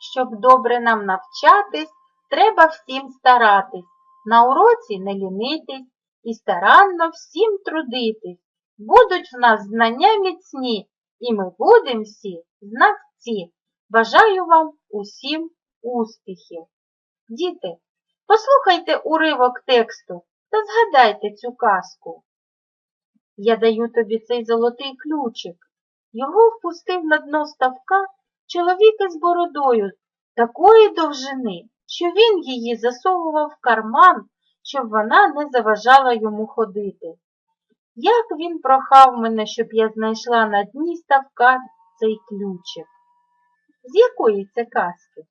Щоб добре нам навчатись, треба всім старатись, на уроці не лінитись і старанно всім трудитись. Будуть в нас знання міцні, і ми будем всі знавці. Бажаю вам усім успіхів. Діти, послухайте уривок тексту та згадайте цю казку. Я даю тобі цей золотий ключик. Його впустив на дно ставка чоловік із бородою такої довжини, що він її засовував в карман, щоб вона не заважала йому ходити. Як він прохав мене, щоб я знайшла на дні ставка цей ключик? З якої це казки?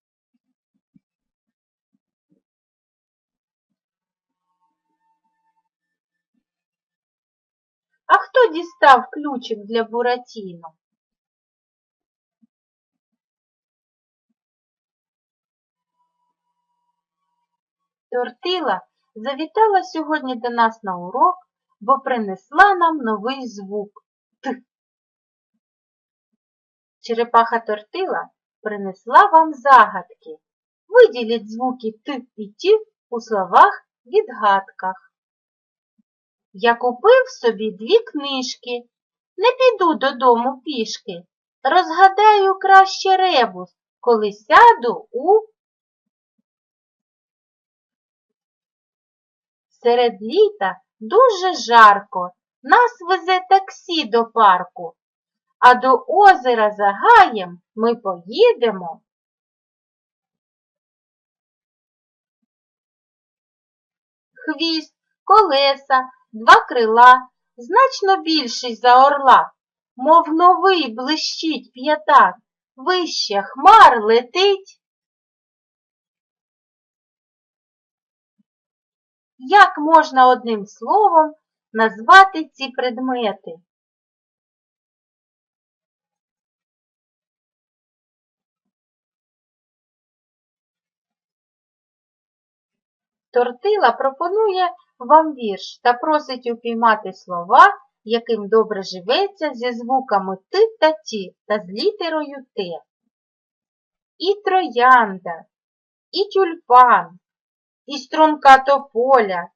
А хто дістав ключик для Буратіно? Тортила завітала сьогодні до нас на урок, бо принесла нам новий звук Т. Черепаха Тортила принесла вам загадки. Виділіть звуки Т і Т у словах відгадках. Я купив собі дві книжки. Не піду додому пішки. Розгадаю краще ребус, коли сяду у Серед літа дуже жарко, нас везе таксі до парку, а до озера за гаєм ми поїдемо. Хвіст, колеса, два крила, значно більший за орла, мов новий блищить п'ятак, вище хмар летить. Як можна одним словом назвати ці предмети? Тортила пропонує вам вірш та просить упіймати слова, яким добре живеться зі звуками Т та Ті та з літерою Т. І троянда, і тюльпан, і струнка тополя,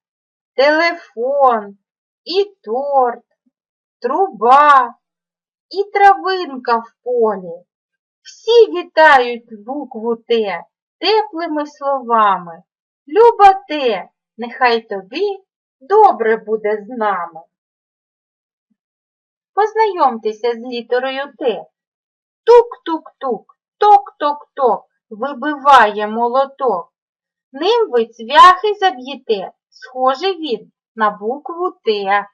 телефон, і торт, труба, і травинка в полі. Всі вітають букву Т теплими словами. Люба те, нехай тобі добре буде з нами. Познайомтеся з літерою Т. Тук-тук-тук, ток-ток-ток, вибиває молоток. Ним ви цвяхи заб'єте, схожий він на букву Т.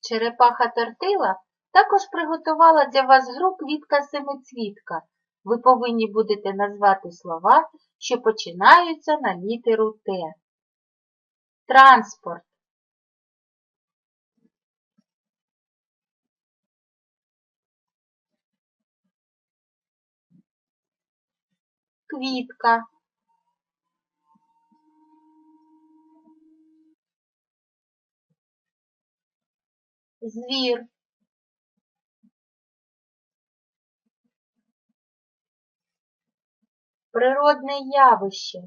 Черепаха Тортила також приготувала для вас гру квітка семицвітка. Ви повинні будете назвати слова, що починаються на літеру Т. Транспорт. Квітка. Звір. Природне явище.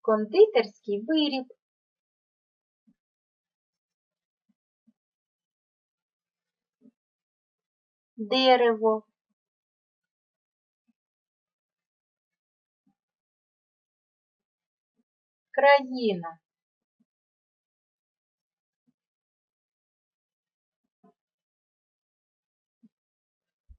Кондитерський виріб. Дерево. Країна.